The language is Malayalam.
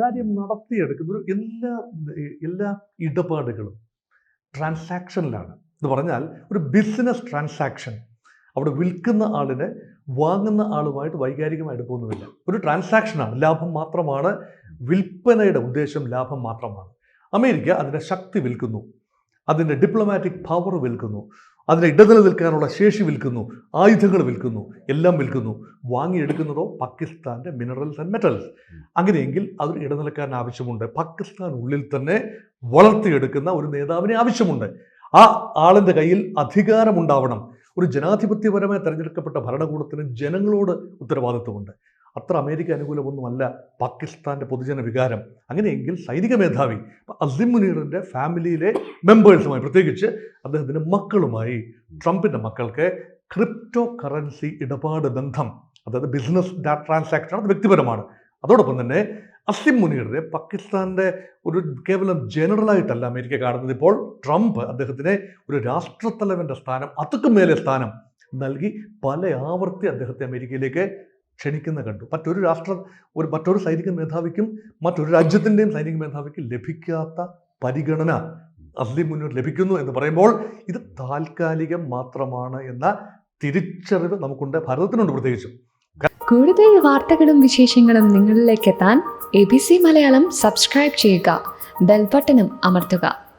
കാര്യം നടത്തിയെടുക്കുന്ന ഒരു എല്ലാ എല്ലാ ഇടപാടുകളും ട്രാൻസാക്ഷനിലാണ്. എന്ന് പറഞ്ഞാൽ ഒരു ബിസിനസ് ട്രാൻസാക്ഷൻ. അവിടെ വിൽക്കുന്ന ആളിനെ വാങ്ങുന്ന ആളുമായിട്ട് വൈകാരികമായിട്ട് പോകുന്നില്ല ഒരു ട്രാൻസാക്ഷനാണ്. ലാഭം മാത്രമാണ്. വിൽപ്പനയുടെ ഉദ്ദേശം ലാഭം മാത്രമാണ്. അമേരിക്ക അതിന്റെ ശക്തി വിൽക്കുന്നു. അതിന്റെ ഡിപ്ലോമാറ്റിക് പവർ വിൽക്കുന്നു. അതിനെ ഇടനില നിൽക്കാനുള്ള ശേഷി വിൽക്കുന്നു ആയുധങ്ങൾ വിൽക്കുന്നു എല്ലാം വിൽക്കുന്നു. വാങ്ങിയെടുക്കുന്നതോ പാകിസ്ഥാന്റെ മിനറൽസ് ആൻഡ് മെറ്റൽസ് അങ്ങനെയെങ്കിൽ അതൊരു ഇടനിലക്കാരൻ ആവശ്യമുണ്ട്. പാകിസ്ഥാൻ ഉള്ളിൽ തന്നെ വളർത്തിയെടുക്കുന്ന ഒരു നേതാവിനെ ആവശ്യമുണ്ട്. ആ ആളിന്റെ കയ്യിൽ അധികാരമുണ്ടാവണം. ഒരു ജനാധിപത്യപരമായി തെരഞ്ഞെടുക്കപ്പെട്ട ഭരണകൂടത്തിന് ജനങ്ങളോട് ഉത്തരവാദിത്വമുണ്ട്. അത്ര അമേരിക്ക അനുകൂലമൊന്നുമല്ല പാകിസ്ഥാന്റെ പൊതുജന വികാരം. അങ്ങനെയെങ്കിൽ സൈനിക മേധാവി അസിം മുനീറിന്റെ ഫാമിലിയിലെ മെമ്പേഴ്സുമായി പ്രത്യേകിച്ച് അദ്ദേഹത്തിന്റെ മക്കളുമായി ട്രംപിന്റെ മക്കൾക്ക് ക്രിപ്റ്റോ കറൻസി ഇടപാട് ബന്ധം അതായത് ബിസിനസ് ട്രാൻസാക്ഷൻ അത് വ്യക്തിപരമാണ്. അതോടൊപ്പം തന്നെ അസിം മുനീറിനെ പാകിസ്ഥാന്റെ ഒരു കേവലം ജനറലായിട്ടല്ല അമേരിക്ക കാണുന്നത്. ഇപ്പോൾ ട്രംപ് അദ്ദേഹത്തിനെ ഒരു രാഷ്ട്രത്തലവന്റെ സ്ഥാനം അതുക്കും മേലെ സ്ഥാനം നൽകി പല ആവർത്തി അദ്ദേഹത്തെ അമേരിക്കയിലേക്ക് ക്ഷണിക്കുന്ന കണ്ടു. മറ്റൊരു രാഷ്ട്ര ഒരു മറ്റൊരു സൈനിക മേധാവിക്കും മറ്റൊരു രാജ്യത്തിന്റെയും സൈനിക മേധാവിക്കും ലഭിക്കാത്ത പരിഗണന അസ്ലി മുന്നോട്ട് ലഭിക്കുന്നു എന്ന് പറയുമ്പോൾ ഇത് താൽക്കാലികം മാത്രമാണ് എന്ന തിരിച്ചറിവ് നമുക്കുണ്ട്. ഭാരതത്തിനുണ്ട് പ്രത്യേകിച്ചും. കൂടുതൽ വാർത്തകളും വിശേഷങ്ങളും നിങ്ങളിലേക്ക് എത്താൻ A B C Malayalam subscribe ചെയ്യുക. ബെൽബട്ടനും അമർത്തുക.